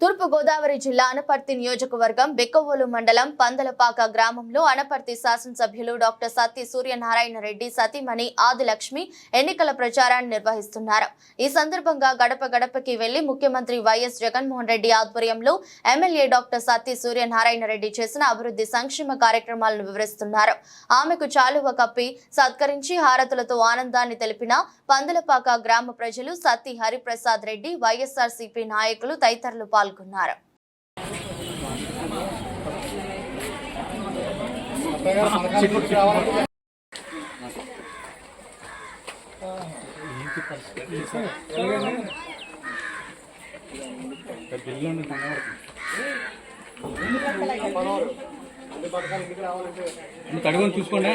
తూర్పు గోదావరి జిల్లా అనపర్తి నియోజకవర్గం బెక్కవోలు మండలం పందలపాక గ్రామంలో అనపర్తి శాసనసభ్యులు డాక్టర్ సత్తి సూర్యనారాయణ రెడ్డి సతీమణి ఆదిలక్ష్మి ఎన్నికల ప్రచారాన్ని నిర్వహిస్తున్నారు. ఈ సందర్భంగా గడప గడపకి వెళ్ళి ముఖ్యమంత్రి వైఎస్ జగన్మోహన్ రెడ్డి ఆధ్వర్యంలో ఎమ్మెల్యే డాక్టర్ సత్తి సూర్యనారాయణ రెడ్డి చేసిన అభివృద్ధి సంక్షేమ కార్యక్రమాలను వివరిస్తున్నారు. ఆమెకు చాలువ కప్పి సత్కరించి హారతులతో ఆనందాన్ని తెలిపిన పందలపాక గ్రామ ప్రజలు సత్తి హరిప్రసాద్ రెడ్డి వైఎస్ఆర్సీపీ నాయకులు తదితరులు పాల్గొన్నారు. పాల్గొన్నారు. కడుగుని చూసుకోండి?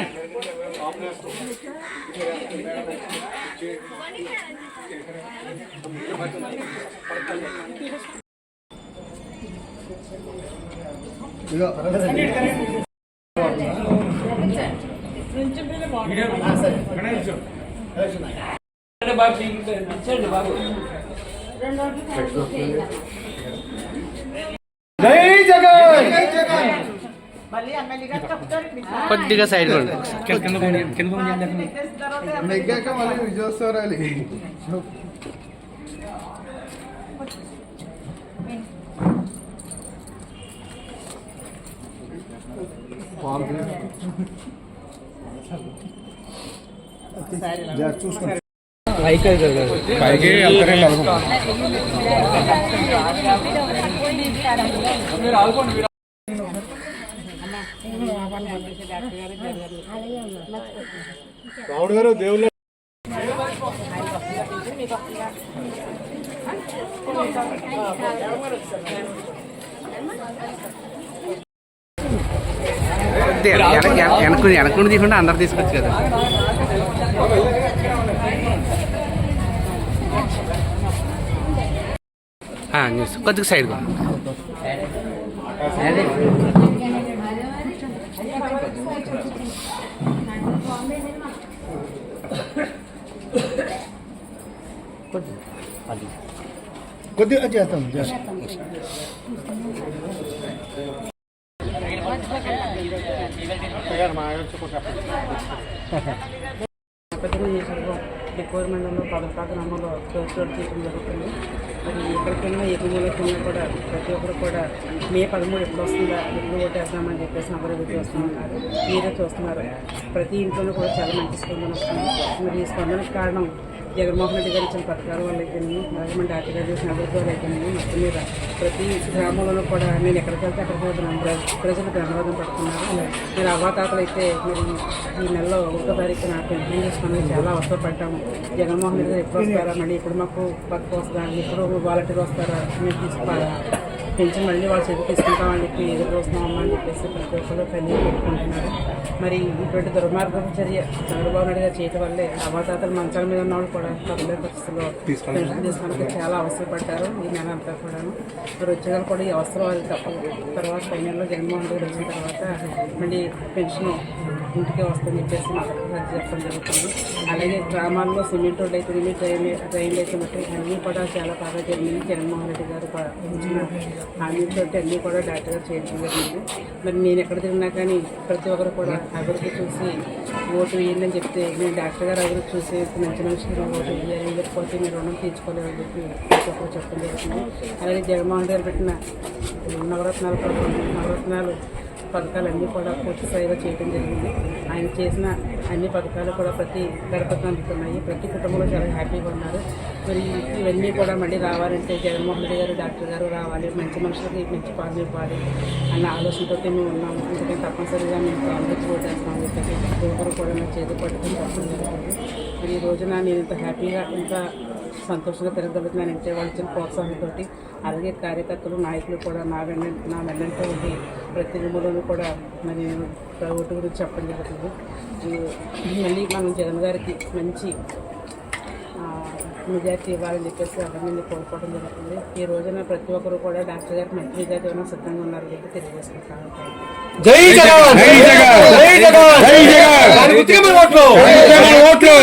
జై జగన్ కొద్దిగా సైడ్ కూడా కింద పోనీ, కింద పోనీ చేయండి. నెగ్గాక మళ్ళీ విజయోత్సవాలు పైకి పైకి వెళ్తారే కలుపు రావుడు గారు దేవుళ్ళు వెనక్కు వెనక్కుండా తీసుకుంటే అందరు తీసుకోవచ్చు కదా. న్యూస్. కొద్దిగా సైడ్ కొద్దిగా చేస్తాం జస్ట్ పెద్దలు నియోజకవర్గం డికోర్ మండలంలో పదపాక గ్రామంలో చేయడం జరుగుతుంది మరి ఎక్కడికైనా ఏ మూలకైనా కూడా ప్రతి ఒక్కరు కూడా మే పదమూడు ఎప్పుడు వస్తుందా ఎప్పుడు ఓటేస్తామని చెప్పేసి అందరూ ఎదురు చూస్తున్నారు మీరే చూస్తున్నారు. ప్రతి ఇంట్లోనూ కూడా చాలా మంచి స్పందన వస్తుంది. మరి ఈ స్పందనకు కారణం జగన్మోహన్ రెడ్డి గారు ఇచ్చిన పథకాల వల్ల అయితేనేమి గారు చేసిన అభివృద్ధి వల్ల అయితేనేమి మొత్తం మీద ప్రతి గ్రామంలోనూ కూడా నేను ఎక్కడికి వెళ్తే అక్కడికి వెళ్తున్నాను ప్ర- ప్రజలు ధన్యవాదం పడుతున్నారు మరి అవ్వాతాతలు అయితే మరి ఈ నెలలో ఒకటో తారీఖున పెన్షన్ చేసుకుని చాలా అవసరపడ్డాము. జగన్మోహన్ రెడ్డి గారు ఎప్పుడు వస్తారా? మళ్ళీ ఇప్పుడు మాకు పథకం వస్తుందా? ఎప్పుడు వాలంటీర్ వస్తారా? మేము తీసుకోవాలా పెన్షన్ మళ్ళీ వాళ్ళ చేతికి తీసుకుంటామని చెప్పి ఎదురు చూస్తున్నామమ్మా అని చెప్పేసి ప్రతి ఒక్కరు పెళ్ళి పెట్టుకుంటున్నారు. మరి ఇటువంటి దుర్మార్గపు చర్య చంద్రబాబు నాయుడు గారు చేయటం వల్లే అవాతాతలు మంచాల మీద ఉన్న వాళ్ళు కూడా తొమ్మిది పరిస్థితుల్లో పెన్షన్ తీసుకోవడానికి చాలా అవసరపడ్డారు ఈ నెల అంతా కూడాను. మరి వచ్చేదాకా కూడా ఈ అవసరం అది తప్పదు తర్వాత ఫైనల్లో జగన్మోహన్ రెడ్డి వచ్చిన తర్వాత మళ్ళీ పెన్షన్ ఇంటికి వస్తుందని చెప్పేసి మాకు చెప్పడం జరుగుతుంది. అలాగే గ్రామాల్లో సిమెంట్ రోడ్లు అయితే ట్రైన్ ట్రైన్లు అయితే మట్టి అన్నీ కూడా చాలా బాగా జరిగింది జగన్మోహన్ రెడ్డి గారు ఇచ్చిన హామీలతో అన్నీ కూడా డాక్టర్ గారు చేయడం. జరిగింది మరి నేను ఎక్కడ తిరిగినా కానీ ప్రతి ఒక్కరు కూడా అభివృద్ధి చూసి ఓటు వేయండి అని చెప్తే నేను డాక్టర్ గారు అభివృద్ధి చూసి మంచి మనిషికి ఓటు వేయాలి లేకపోతే మీరు రుణం తీర్చుకోలేమని చెప్పి ప్రతి ఒక్కరు చెప్పడం జరుగుతుంది అలాగే జగన్మోహన్ గారు పెట్టిన నవరత్నాలు నవరత్నాలు పథకాలన్నీ కూడా పూర్తి స్థాయిలో చేయడం జరిగింది. ఆయన చేసిన అన్ని పథకాలు కూడా ప్రతి గడపకు అందుతున్నాయి. ప్రతి కుటుంబంలో చాలా హ్యాపీగా ఉన్నారు. మరి ఇవన్నీ కూడా మళ్ళీ రావాలంటే జగన్మోహన్ రెడ్డి గారు డాక్టర్ గారు రావాలి. మంచి మనుషులకి మంచి పాలన ఇవ్వాలి అన్న ఆలోచనతో మేము ఉన్నాము. అందుకని తప్పనిసరిగా మేము కాంగ్రెస్ ఓటేస్తాం చెప్పి ప్రతి ఒక్కరు కూడా నా చేతి పట్టుకుని తప్పని జరుగుతుంది మరి ఈ రోజున నేను ఇంత హ్యాపీగా ఇంకా సంతోషంగా తిరగలుగుతున్నానంటే వాళ్ళు ఇచ్చిన ప్రోత్సాహంతో అలాగే కార్యకర్తలు నాయకులు కూడా నా వెన్న నా వెన్నంటే ఉండి ప్రతి గుమ్మలోనూ కూడా మరి నేను ఓటు గురించి చెప్పడం జరుగుతుంది. ఈ మళ్ళీ మనం జగన్ గారికి మంచి ఆ, మెజార్టీ ఇవ్వాలని చెప్పేసి అందరినీ కోరుకోవడం జరుగుతుంది. ఈ రోజున ప్రతి ఒక్కరు కూడా డాక్టర్ గారికి మంచి మెజార్టీ ఇవ్వడం సిద్ధంగా ఉన్నారు చెప్పి తెలియజేసుకుంటాను జై జగన్! జై జగన్! జై జగన్! జై ఓట్లు!